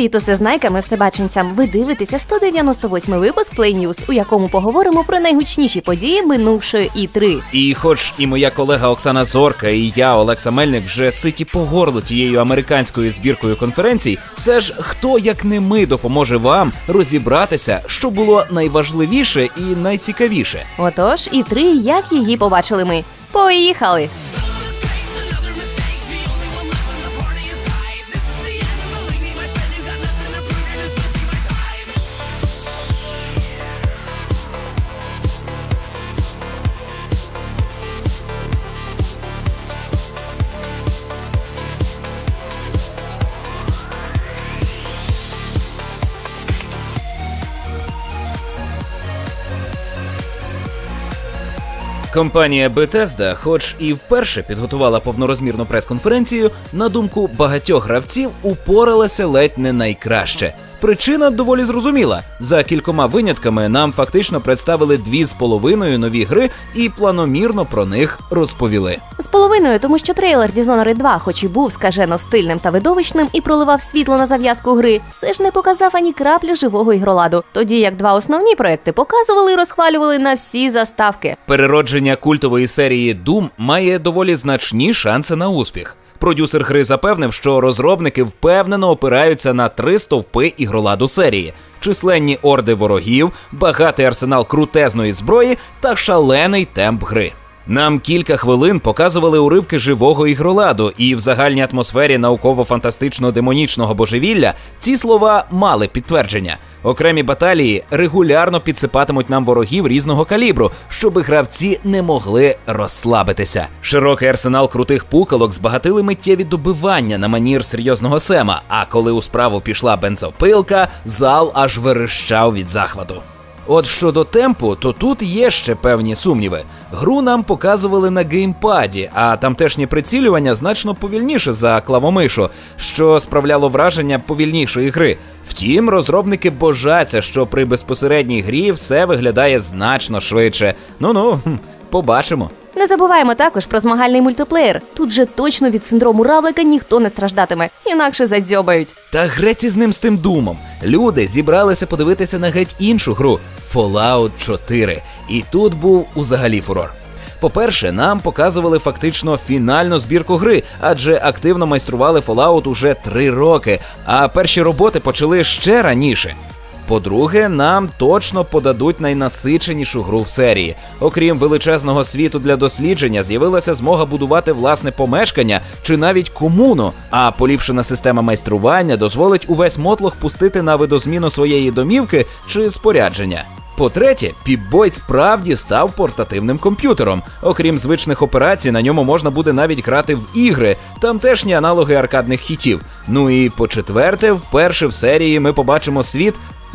Привіт, усе знайками всебаченцям. Ви дивитеся 198 випуск Play News, у якому поговоримо про найгучніші події минувшої і 3 І хоч і моя колега Оксана Зорка, і я, Олекса Мельник, вже ситі по горло тією американською збіркою конференцій, все ж хто як не ми допоможе вам розібратися, що було найважливіше і найцікавіше. Отож, і 3 як її побачили ми. Поїхали! Компанія Bethesda, хоч і вперше підготувала повнорозмірну прес-конференцію, на думку багатьох гравців, упоралася ледь не найкраще. Причина доволі зрозуміла. За кількома винятками нам фактично представили дві з половиною нові гри і планомірно про них розповіли. З половиною, тому що трейлер Dishonored 2, хоч і був скажено стильним та видовищним і проливав світло на зав'язку гри, все ж не показав ані краплі живого ігроладу. Тоді як два основні проекти показували і розхвалювали на всі заставки. Переродження культової серії Doom має доволі значні шанси на успіх. Продюсер гри запевнив, що розробники впевнено опираються на три стовпи ігроладу серії: численні орди ворогів, багатий арсенал крутезної зброї та шалений темп гри. Нам кілька хвилин показували уривки живого ігроладу, і в загальній атмосфері науково-фантастично-демонічного божевілля ці слова мали підтвердження. Окремі баталії регулярно підсипатимуть нам ворогів різного калібру, щоб гравці не могли розслабитися. Широкий арсенал крутих пукалок збагатили миттєві добивання на манір серйозного сема. А коли у справу пішла бензопилка, зал аж верещав від захвату. От щодо темпу, то тут є ще певні сумніви. Гру нам показували на геймпаді, а тамтешнє прицілювання значно повільніше за клавомишу, що справляло враження повільнішої гри. Втім, розробники божаться, що при безпосередній грі все виглядає значно швидше. Ну ну, побачимо. Не забуваємо також про змагальний мультиплеєр. Тут же точно від синдрому равлика ніхто не страждатиме, інакше задзьобають. Та греці з ним з тим думом. Люди зібралися подивитися на геть іншу гру Fallout 4. І тут був узагалі фурор. По-перше, нам показували фактично фінальну збірку гри, адже активно майстрували Fallout уже три роки, а перші роботи почали ще раніше. По-друге, нам точно подадуть найнасиченішу гру в серії. Окрім величезного світу для дослідження, з'явилася змога будувати власне помешкання чи навіть комуну. А поліпшена система майстрування дозволить увесь мотлох пустити на видозміну своєї домівки чи спорядження. По-третє, Піп-Бой справді став портативним комп'ютером. Окрім звичних операцій, на ньому можна буде навіть грати в ігри, тамтешні аналоги аркадних хітів. Ну і по-четверте, вперше в серії ми побачимо світ.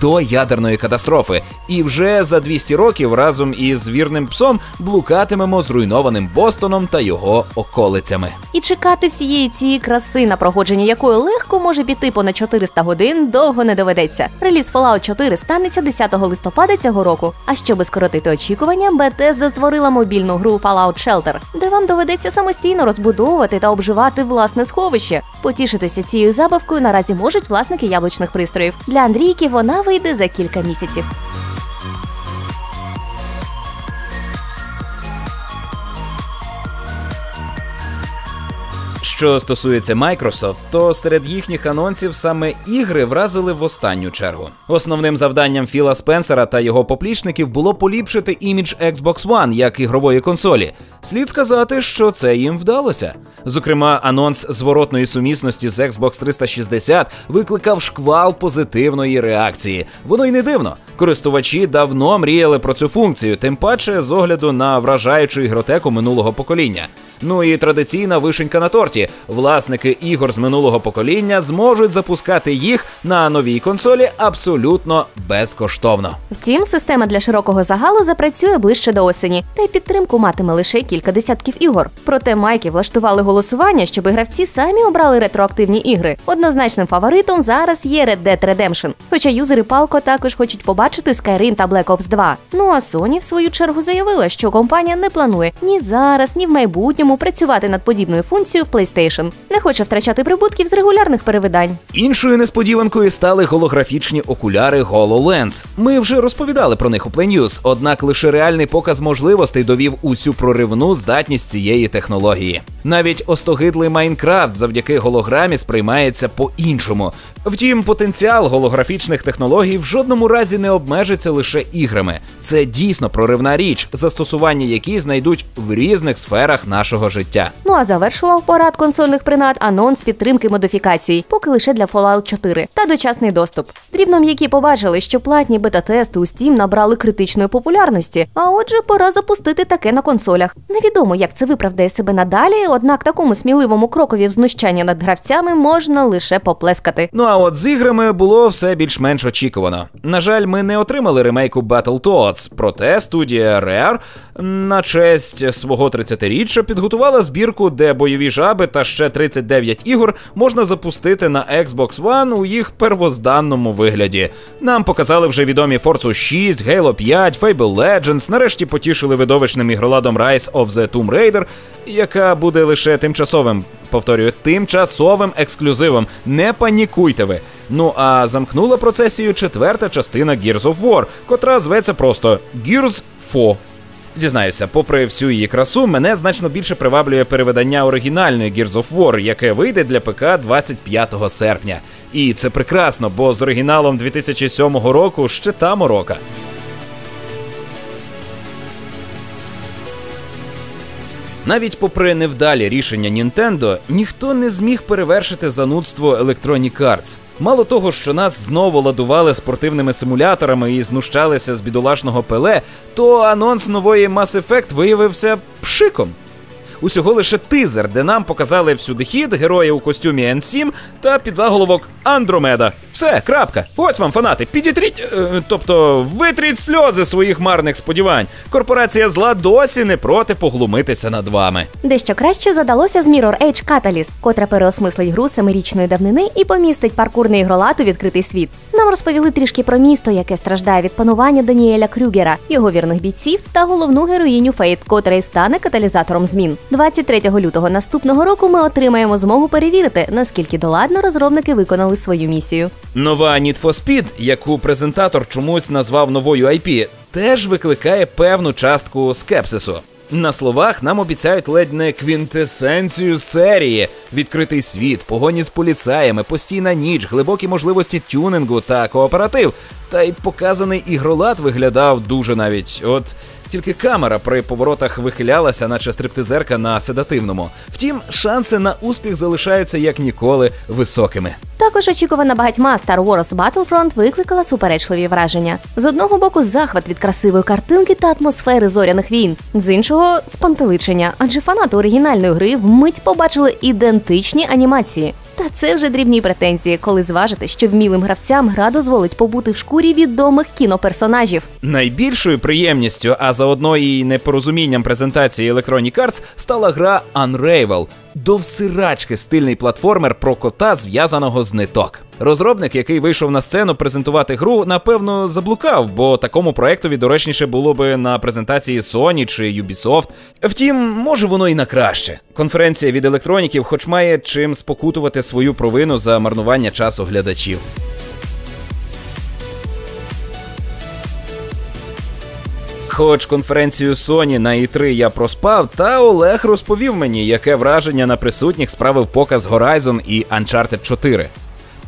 До ядерної катастрофи, і вже за 200 років разом із вірним псом блукатимемо зруйнованим Бостоном та його околицями. І чекати всієї цієї краси, на проходження якої легко може піти понад 400 годин, довго не доведеться. Реліз Fallout 4 станеться 10 листопада цього року. А щоб скоротити очікування, Bethesda створила мобільну гру Fallout Shelter, де вам доведеться самостійно розбудовувати та обживати власне сховище. Потішитися цією забавкою наразі можуть власники яблучних пристроїв. Для Андрійки вона вийде за кілька місяців. Що стосується Microsoft, то серед їхніх анонсів саме ігри вразили в останню чергу. Основним завданням Філа Спенсера та його поплічників було поліпшити імідж Xbox One як ігрової консолі. Слід сказати, що це їм вдалося. Зокрема, анонс зворотної сумісності з Xbox 360 викликав шквал позитивної реакції. Воно й не дивно. Користувачі давно мріяли про цю функцію, тим паче з огляду на вражаючу ігротеку минулого покоління. Ну і традиційна вишенька на торті. Власники ігор з минулого покоління зможуть запускати їх на новій консолі абсолютно безкоштовно. Втім, система для широкого загалу запрацює ближче до осені, та й підтримку матиме лише кілька десятків ігор. Проте майки влаштували голосування, щоб гравці самі обрали ретроактивні ігри. Однозначним фаворитом зараз є Red Dead Redemption. Хоча юзери палко також хочуть побачити Skyrim та Black Ops 2. Ну а Sony в свою чергу заявила, що компанія не планує ні зараз, ні в майбутньому працювати над подібною функцією в PlayStation. Не хоче втрачати прибутків з регулярних перевидань. Іншою несподіванкою стали голографічні окуляри HoloLens. Ми вже розповідали про них у Play News, однак лише реальний показ можливостей довів усю проривну здатність цієї технології. Навіть остогидлий Майнкрафт завдяки голограмі сприймається по-іншому. Втім, потенціал голографічних технологій в жодному разі не обмежиться лише іграми. Це дійсно проривна річ, застосування якій знайдуть в різних сферах нашого життя. Ну а завершував порад консольних принад анонс підтримки модифікацій, поки лише для Fallout 4 та дочасний доступ. Дрібно м'які побачили, що платні бета-тести у Steam набрали критичної популярності. А отже, пора запустити таке на консолях. Невідомо, як це виправдає себе надалі, однак такому сміливому крокові в знущання над гравцями можна лише поплескати. Ну а от з іграми було все більш-менш очікувано. На жаль, ми не отримали ремейку Battletoads, проте студія Rare на честь свого 30-річчя підготувала збірку, де бойові жаби та ще 39 ігор можна запустити на Xbox One у їх первозданному вигляді. Нам показали вже відомі Forza 6, Halo 5, Fable Legends, нарешті потішили видовищним ігроладом Rise of the Tomb Raider, яка буде лише тимчасовим. Повторюю, тимчасовим ексклюзивом. Не панікуйте ви. Ну а замкнула процесію четверта частина Gears of War, котра зветься просто Gears 4. Зізнаюся, попри всю її красу, мене значно більше приваблює переведення оригінальної Gears of War, яке вийде для ПК 25 серпня. І це прекрасно, бо з оригіналом 2007 року ще та морока. Навіть попри невдалі рішення Нінтендо, ніхто не зміг перевершити занудство Electronic Arts. Мало того, що нас знову ладували спортивними симуляторами і знущалися з бідолашного пеле, то анонс нової Mass Effect виявився пшиком. Усього лише тизер, де нам показали всюди хід, героя у костюмі N7 та підзаголовок Андромеда. Все, крапка. Ось вам фанати. Підітріть, е, тобто витріть сльози своїх марних сподівань. Корпорація зла досі не проти поглумитися над вами. Дещо краще задалося з Mirror Age Catalyst, котра переосмислить гру семирічної давнини і помістить паркурний ігролад у відкритий світ. Нам розповіли трішки про місто, яке страждає від панування Даніеля Крюгера, його вірних бійців та головну героїню Фейт, котра й стане каталізатором змін. 23 лютого наступного року ми отримаємо змогу перевірити, наскільки доладно розробники виконали свою місію. Нова Need for Speed, яку презентатор чомусь назвав новою IP, теж викликає певну частку скепсису. На словах нам обіцяють ледь не квінтесенцію серії: відкритий світ, погоні з поліцаями, постійна ніч, глибокі можливості тюнингу та кооператив. Та й показаний ігролад виглядав дуже навіть. От тільки камера при поворотах вихилялася, наче стриптизерка на седативному. Втім, шанси на успіх залишаються як ніколи високими. Також очікувана багатьма Star Wars Battlefront викликала суперечливі враження. З одного боку, захват від красивої картинки та атмосфери зоряних війн, з іншого спантеличення, адже фанати оригінальної гри вмить побачили ідентичні анімації. Та це вже дрібні претензії, коли зважити, що вмілим гравцям гра дозволить побути в шкурі відомих кіноперсонажів. Найбільшою приємністю, а заодно і непорозумінням презентації Electronic Arts стала гра Unravel – до всирачки стильний платформер про кота, зв'язаного з ниток. Розробник, який вийшов на сцену презентувати гру, напевно заблукав, бо такому проектові доречніше було би на презентації Sony чи Ubisoft. Втім, може воно і на краще. Конференція від електроніків, хоч має чим спокутувати свою провину за марнування часу глядачів. Хоч конференцію Sony на E3 я проспав, та Олег розповів мені, яке враження на присутніх справив показ Horizon і Uncharted 4.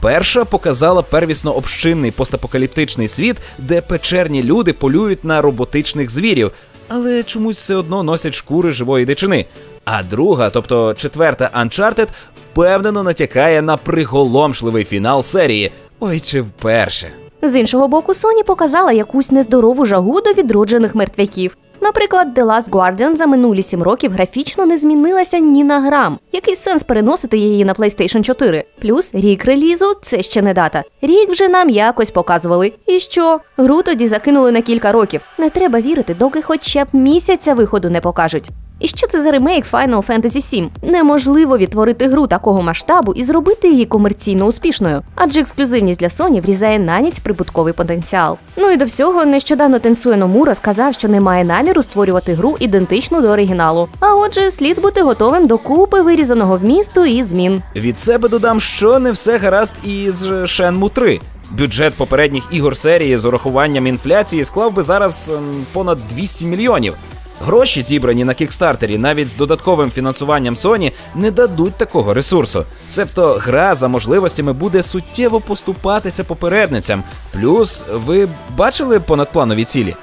Перша показала первісно общинний постапокаліптичний світ, де печерні люди полюють на роботичних звірів, але чомусь все одно носять шкури живої дичини. А друга, тобто четверта Uncharted, впевнено натякає на приголомшливий фінал серії. Ой, чи вперше. З іншого боку, Sony показала якусь нездорову жагу до відроджених мертвяків. Наприклад, The Last Guardian за минулі сім років графічно не змінилася ні на грам. Який сенс переносити її на PlayStation 4? Плюс рік релізу це ще не дата. Рік вже нам якось показували. І що? Гру тоді закинули на кілька років. Не треба вірити, доки хоча б місяця виходу не покажуть. І що це за ремейк Final Fantasy VII? Неможливо відтворити гру такого масштабу і зробити її комерційно успішною, адже ексклюзивність для Sony врізає на ніць прибутковий потенціал. Ну і до всього нещодавно Тенсує Номура сказав, що немає наміру створювати гру ідентичну до оригіналу. А отже, слід бути готовим до купи вирізаного вмісту і змін. Від себе додам, що не все гаразд із Shenmue 3. Бюджет попередніх ігор серії з урахуванням інфляції склав би зараз ем, понад 200 мільйонів. Гроші, зібрані на кікстартері, навіть з додатковим фінансуванням Sony, не дадуть такого ресурсу. Себто гра за можливостями буде суттєво поступатися попередницям. Плюс ви бачили понадпланові цілі?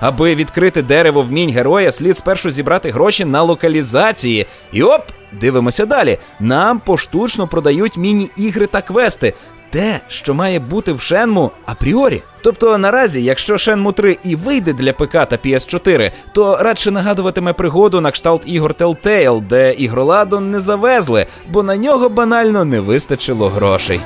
Аби відкрити дерево вмінь героя, слід спершу зібрати гроші на локалізації. І оп, дивимося далі. Нам поштучно продають міні-ігри та квести те, що має бути в Шенму апріорі. Тобто наразі, якщо Шенму 3 і вийде для ПК та PS4, то радше нагадуватиме пригоду на кшталт ігор Telltale, де ігроладу не завезли, бо на нього банально не вистачило грошей.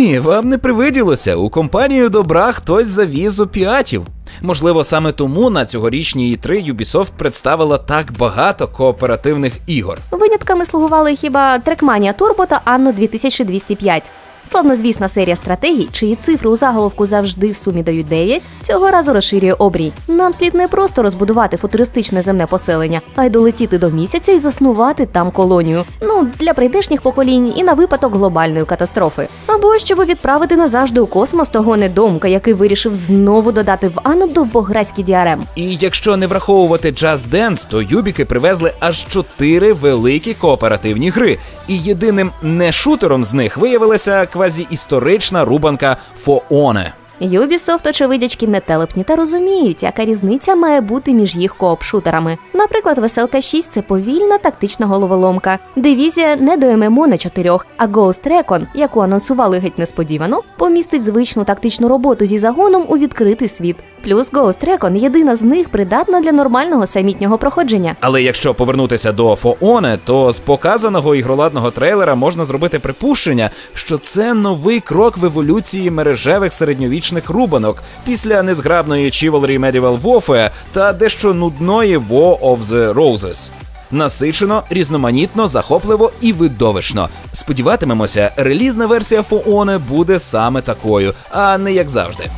Вам не привиділося. У компанію добра хтось завіз опіатів. Можливо, саме тому на цьогорічній E3 Ubisoft представила так багато кооперативних ігор. Винятками слугували хіба Trackmania Turbo та Anno 2205. Славнозвісна серія стратегій, чиї цифри у заголовку завжди в сумі дають 9, цього разу розширює обрій. Нам слід не просто розбудувати футуристичне земне поселення, а й долетіти до місяця і заснувати там колонію. Ну для прийдешніх поколінь і на випадок глобальної катастрофи. Або щоб відправити назавжди у космос того недомка, який вирішив знову додати в Анну довбоградський діарем. І якщо не враховувати Just Dance, то юбіки привезли аж чотири великі кооперативні гри. І єдиним не шутером з них виявилася квазіісторична рубанка Фооне. Ubisoft, очевидячки, не телепні та розуміють, яка різниця має бути між їх кооп-шутерами. Наприклад, Веселка 6 це повільна тактична головоломка. Дивізія не до ММО на чотирьох, а Ghost Recon, яку анонсували геть несподівано, помістить звичну тактичну роботу зі загоном у відкритий світ. Плюс Ghost Recon єдина з них придатна для нормального самітнього проходження. Але якщо повернутися до Фооне, то з показаного ігроладного трейлера можна зробити припущення, що це новий крок в еволюції мережевих середньовічних рубанок після незграбної Chivalry Medieval Warfare та дещо нудної War of the Roses. Насичено, різноманітно, захопливо і видовищно. Сподіватимемося, релізна версія Фооне буде саме такою, а не як завжди.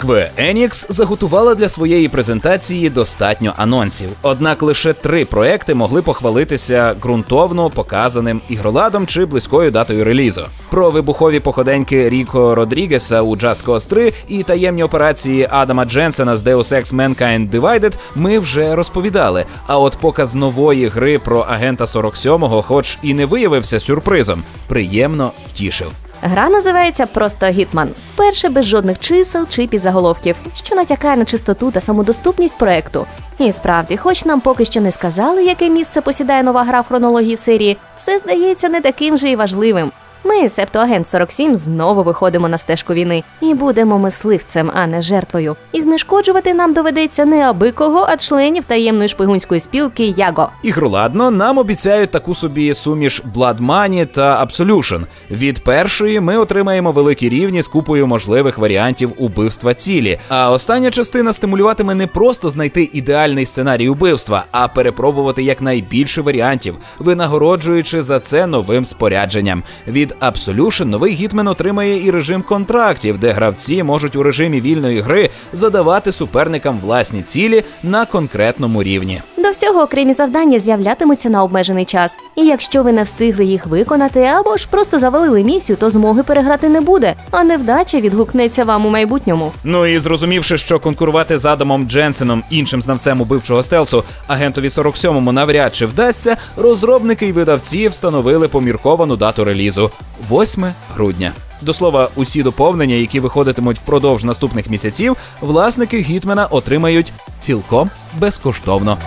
Square Enix заготувала для своєї презентації достатньо анонсів. Однак лише три проекти могли похвалитися ґрунтовно показаним ігроладом чи близькою датою релізу. Про вибухові походеньки Ріко Родрігеса у Just Cause 3 і таємні операції Адама Дженсена з Deus Ex Mankind Divided ми вже розповідали. А от показ нової гри про агента 47-го, хоч і не виявився сюрпризом, приємно втішив. Гра називається просто Гітман. Вперше без жодних чисел чи підзаголовків, що натякає на чистоту та самодоступність проекту. І справді, хоч нам поки що не сказали, яке місце посідає нова гра в хронології серії, це здається не таким же і важливим. Ми, Септоагент 47, знову виходимо на стежку війни і будемо мисливцем, а не жертвою. І знешкоджувати нам доведеться не аби кого, а членів таємної шпигунської спілки Яго. Ігроладно нам обіцяють таку собі суміш Blood Money та Absolution. Від першої ми отримаємо великі рівні з купою можливих варіантів убивства цілі. А остання частина стимулюватиме не просто знайти ідеальний сценарій убивства, а перепробувати якнайбільше варіантів, винагороджуючи за це новим спорядженням. Від Absolution новий гітмен отримає і режим контрактів, де гравці можуть у режимі вільної гри задавати суперникам власні цілі на конкретному рівні. До всього окремі завдання з'являтимуться на обмежений час. І якщо ви не встигли їх виконати або ж просто завалили місію, то змоги переграти не буде, а невдача відгукнеться вам у майбутньому. Ну і зрозумівши, що конкурувати з Адамом Дженсеном, іншим знавцем убивчого стелсу, агентові 47-му навряд чи вдасться, розробники й видавці встановили помірковану дату релізу 8 грудня. До слова, усі доповнення, які виходитимуть впродовж наступних місяців, власники Гітмена отримають цілком безкоштовно.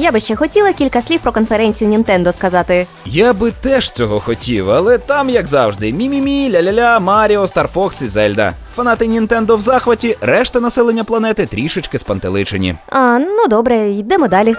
Я би ще хотіла кілька слів про конференцію Nintendo сказати. Я би теж цього хотів, але там, як завжди, мі-мі-мі, ля-ля-ля, Маріо, Стар Фокс і Зельда. Фанати Нінтендо в захваті, решта населення планети трішечки спантеличені. А ну добре, йдемо далі.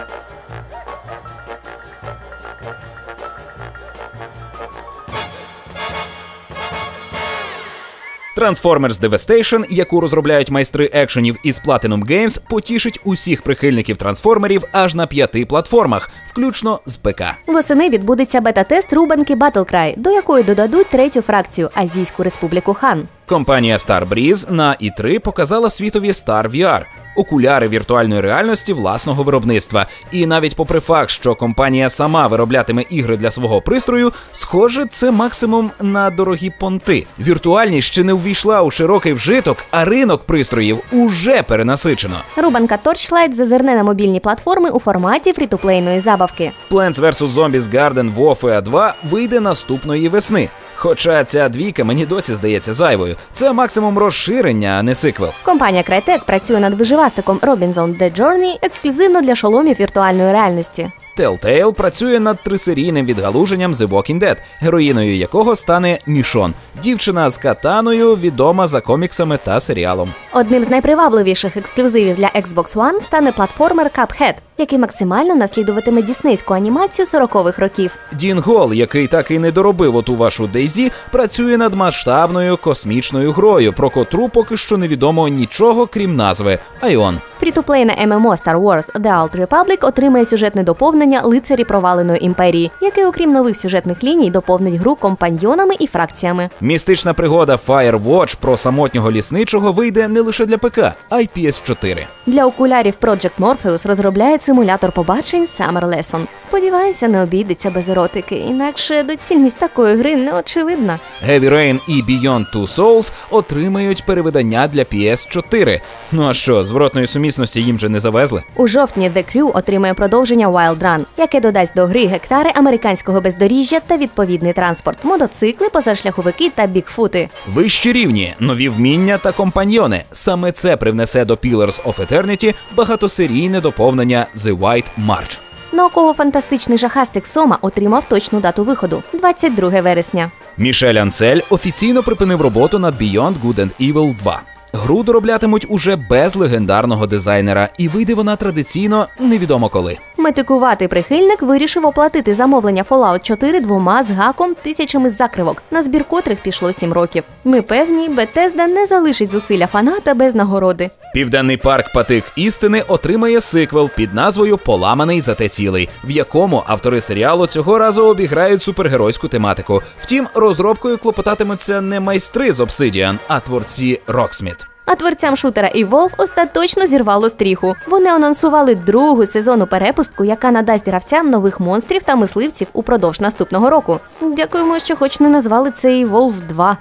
Transformers Devastation, яку розробляють майстри екшенів із Platinum Games, потішить усіх прихильників трансформерів аж на п'яти платформах, включно з ПК. Восени відбудеться бета-тест рубанки Battlecry, до якої додадуть третю фракцію Азійську Республіку Хан. Компанія Starbreeze на E3 показала світові Star VR – окуляри віртуальної реальності власного виробництва. І навіть попри факт, що компанія сама вироблятиме ігри для свого пристрою, схоже, це максимум на дорогі понти. Віртуальність ще не увійшла у широкий вжиток, а ринок пристроїв уже перенасичено. Рубанка Torchlight зазирне на мобільні платформи у форматі фрітуплейної забавки. Plants vs. Zombies Garden Warfare 2 вийде наступної весни. Хоча ця двійка мені досі здається зайвою. Це максимум розширення, а не сиквел. Компанія Crytek працює над виживастиком Robinson The Journey ексклюзивно для шоломів віртуальної реальності. Telltale працює над трисерійним відгалуженням The Walking Dead, героїною якого стане Мішон, дівчина з катаною, відома за коміксами та серіалом. Одним з найпривабливіших ексклюзивів для Xbox One стане платформер Cuphead, який максимально наслідуватиме діснейську анімацію 40-х років. Дін Гол, який так і не доробив оту вашу Дейзі, працює над масштабною космічною грою, про котру поки що невідомо нічого, крім назви Айон. Фрітуплейне ММО Star Wars The Old Republic отримає сюжетне доповнення лицарі проваленої імперії, яке, окрім нових сюжетних ліній, доповнить гру компаньйонами і фракціями. Містична пригода Firewatch про самотнього лісничого вийде не лише для ПК, а й PS4. Для окулярів Project Morpheus розробляє симулятор побачень Summer Lesson. Сподіваюся, не обійдеться без еротики, інакше доцільність такої гри не очевидна. Heavy Rain і Beyond Two Souls отримають перевидання для PS4. Ну а що, зворотної сумісності їм же не завезли? У жовтні The Crew отримає продовження Wild Run, яке додасть до гри гектари американського бездоріжжя та відповідний транспорт, мотоцикли, позашляховики та бікфути. Вищі рівні, нові вміння та компаньйони. Саме це привнесе до Pillars of Eternity багатосерійне доповнення The White March. Науково-фантастичний жахастик Сома отримав точну дату виходу 22 вересня. Мішель Ансель офіційно припинив роботу над Beyond Good and Evil 2. Гру дороблятимуть уже без легендарного дизайнера, і вийде вона традиційно невідомо коли. Метикуватий прихильник вирішив оплатити замовлення Fallout 4 двома з гаком тисячами закривок, на збір котрих пішло 7 років. Ми певні, Бетезда не залишить зусилля фаната без нагороди. Південний парк Патик істини отримає сиквел під назвою Поламаний зате цілий, в якому автори серіалу цього разу обіграють супергеройську тематику. Втім, розробкою клопотатимуться не майстри з Obsidian, а творці Rocksmith. А творцям шутера і Вов остаточно зірвало стріху. Вони анонсували другу сезону перепустку, яка надасть гравцям нових монстрів та мисливців упродовж наступного року. Дякуємо, що хоч не назвали це Волф 2.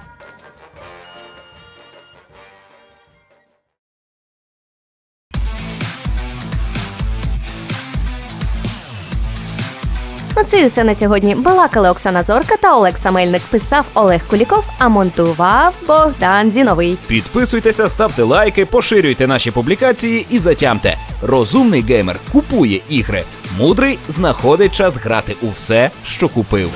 Оце і все на сьогодні. Балакали Оксана Зорка та Олег Самельник. Писав Олег Куліков, а монтував Богдан Зіновий. Підписуйтеся, ставте лайки, поширюйте наші публікації і затямте. Розумний геймер купує ігри. Мудрий знаходить час грати у все, що купив.